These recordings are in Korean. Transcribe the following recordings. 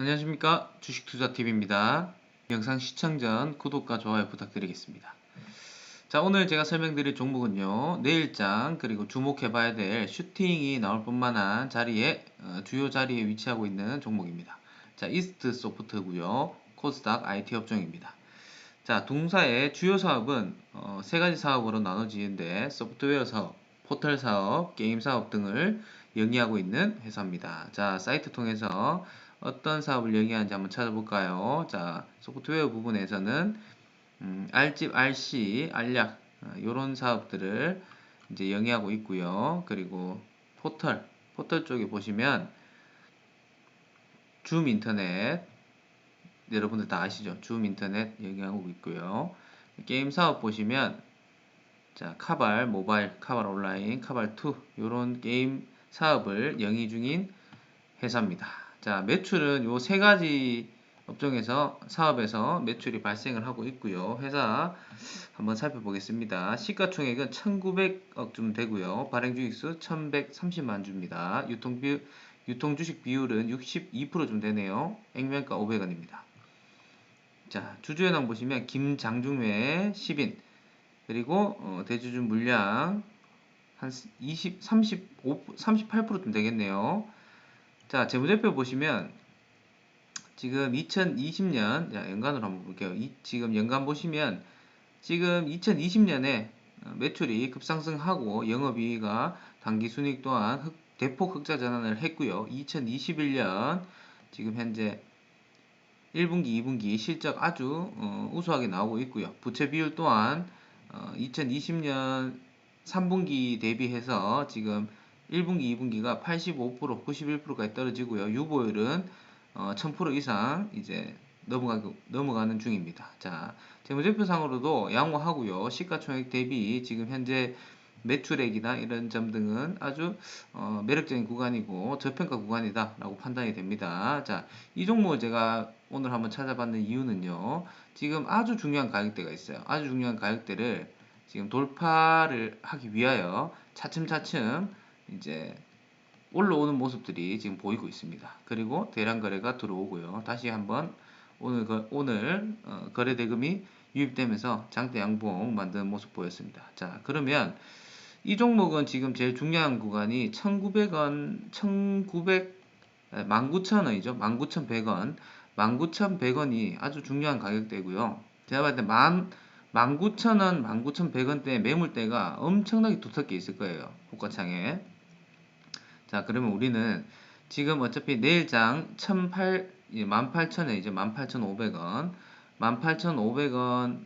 안녕하십니까 주식투자TV입니다. 영상 시청 전 구독과 좋아요 부탁드리겠습니다. 자 오늘 제가 설명드릴 종목은요 내일장 그리고 주목해봐야 될 슈팅이 나올 뿐만한 자리에 어, 주요 자리에 위치하고 있는 종목입니다. 자 이스트 소프트고요 코스닥 IT 업종입니다. 자 동사의 주요 사업은 어, 세 가지 사업으로 나눠지는데 소프트웨어 사업, 포털 사업, 게임 사업 등을 영위하고 있는 회사입니다. 자 사이트 통해서 어떤 사업을 영위하는지 한번 찾아볼까요? 자, 소프트웨어 부분에서는 음, R집, RC, 알약 이런 어, 사업들을 이제 영위하고 있고요. 그리고 포털, 포털 쪽에 보시면 줌 인터넷 여러분들 다 아시죠? 줌 인터넷 영위하고 있고요. 게임 사업 보시면 자, 카발 모바일, 카발 온라인, 카발 2 이런 게임 사업을 영위 중인 회사입니다. 자, 매출은 요 세 가지 업종에서 사업에서 매출이 발생을 하고 있고요. 회사 한번 살펴보겠습니다. 시가총액은 1,900억쯤 되고요. 발행 주식수 1,130만 주입니다. 유통 비 유통 주식 비율은 62%좀 되네요. 액면가 500원입니다. 자, 주주연항 보시면 김장중회 10인 그리고 어, 대주주 물량 한 20, 35, 38%좀 되겠네요. 자, 재무제표 보시면 지금 2020년 연간으로 한번 볼게요. 이, 지금 연간 보시면 지금 2020년에 매출이 급상승하고 영업이익가 당기순익 또한 흑, 대폭 흑자 전환을 했고요. 2021년 지금 현재 1분기, 2분기 실적 아주 어, 우수하게 나오고 있고요. 부채 비율 또한 어, 2020년 3분기 대비해서 지금 1분기, 2분기가 85%, 91%까지 떨어지고요. 유보율은 어, 1000% 이상 이제 넘어가, 넘어가는 중입니다. 자, 재무제표상으로도 양호하고요. 시가총액 대비 지금 현재 매출액이나 이런 점 등은 아주 어, 매력적인 구간이고 저평가 구간이다라고 판단이 됩니다. 자, 이 종목을 제가 오늘 한번 찾아봤는 이유는요. 지금 아주 중요한 가격대가 있어요. 아주 중요한 가격대를 지금 돌파를 하기 위하여 차츰차츰 이제 올라오는 모습들이 지금 보이고 있습니다. 그리고 대량 거래가 들어오고요. 다시 한번 오늘 거, 오늘 어, 거래 대금이 유입되면서 장대 양봉 만드는 모습 보였습니다. 자, 그러면 이 종목은 지금 제일 중요한 구간이 1,900원, 1,900 19,000원이죠. 19,100원. 19,100원이 아주 중요한 가격대고요. 제가 봤을 때 19,000원, 19,100원대 매물대가 엄청나게 두텁게 있을 거예요. 호가창에. 자, 그러면 우리는 지금 어차피 내일장 1,800, 18,000에 이제 18,500원, 18,500원,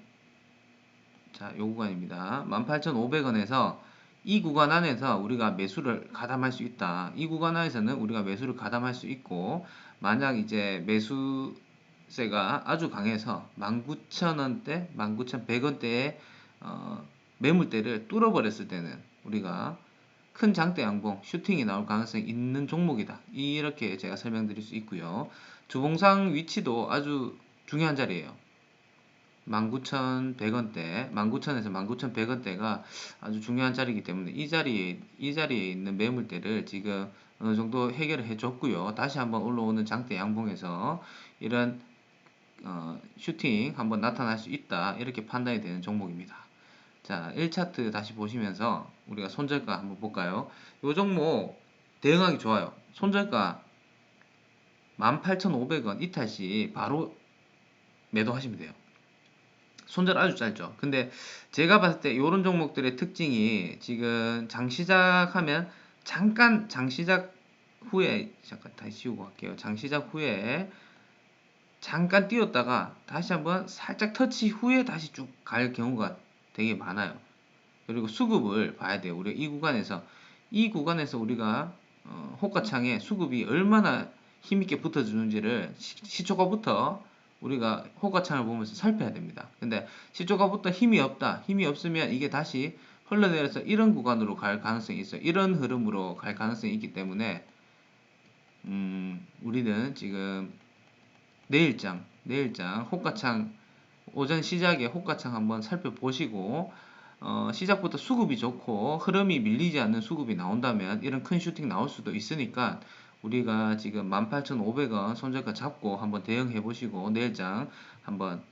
자, 요 구간입니다. 18,500원에서 이 구간 안에서 우리가 매수를 가담할 수 있다. 이 구간 안에서는 우리가 매수를 가담할 수 있고, 만약 이제 매수세가 아주 강해서 19,000원대, 19,100원대의 어, 매물대를 뚫어버렸을 때는 우리가 큰 장대 양봉, 슈팅이 나올 가능성이 있는 종목이다. 이렇게 제가 설명드릴 수 있고요. 주봉상 위치도 아주 중요한 자리예요. 19,100원대, 19,000에서 19,100원대가 아주 중요한 자리이기 때문에 이 자리에 이 자리에 있는 매물대를 지금 어느 정도 해결을 해줬고요. 다시 한번 올라오는 장대 양봉에서 이런 어, 슈팅 한번 나타날 수 있다 이렇게 판단이 되는 종목입니다. 자, 1차트 다시 보시면서 우리가 손절가 한번 볼까요? 요 종목 대응하기 좋아요. 손절가 18,500원 이탈 시 바로 매도하시면 돼요. 손절 아주 짧죠. 근데 제가 봤을 때 이런 종목들의 특징이 지금 장 시작하면 잠깐 장 시작 후에 잠깐 다시 지우고 갈게요. 장 시작 후에 잠깐 뛰었다가 다시 한번 살짝 터치 후에 다시 쭉 갈 경우가 되게 많아요. 그리고 수급을 봐야 돼요. 우리가 이 구간에서 이 구간에서 우리가 어, 호가창에 수급이 얼마나 힘있게 붙어주는지를 시, 초가부터 우리가 호가창을 보면서 살펴야 됩니다. 근데 시초가부터 힘이 없다. 힘이 없으면 이게 다시 흘러내려서 이런 구간으로 갈 가능성이 있어요. 이런 흐름으로 갈 가능성이 있기 때문에 음, 우리는 지금 내일장, 내일장 호가창 오전 시작에 호가창 한번 살펴보시고 어, 시작부터 수급이 좋고 흐름이 밀리지 않는 수급이 나온다면 이런 큰 슈팅 나올 수도 있으니까 우리가 지금 18,500원 손절가 잡고 한번 대응해 보시고 내일장 한번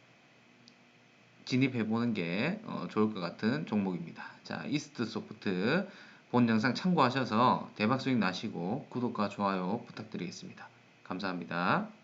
진입해 보는 게 어, 좋을 것 같은 종목입니다. 자, 이스트 소프트 본 영상 참고하셔서 대박 수익 나시고 구독과 좋아요 부탁드리겠습니다. 감사합니다.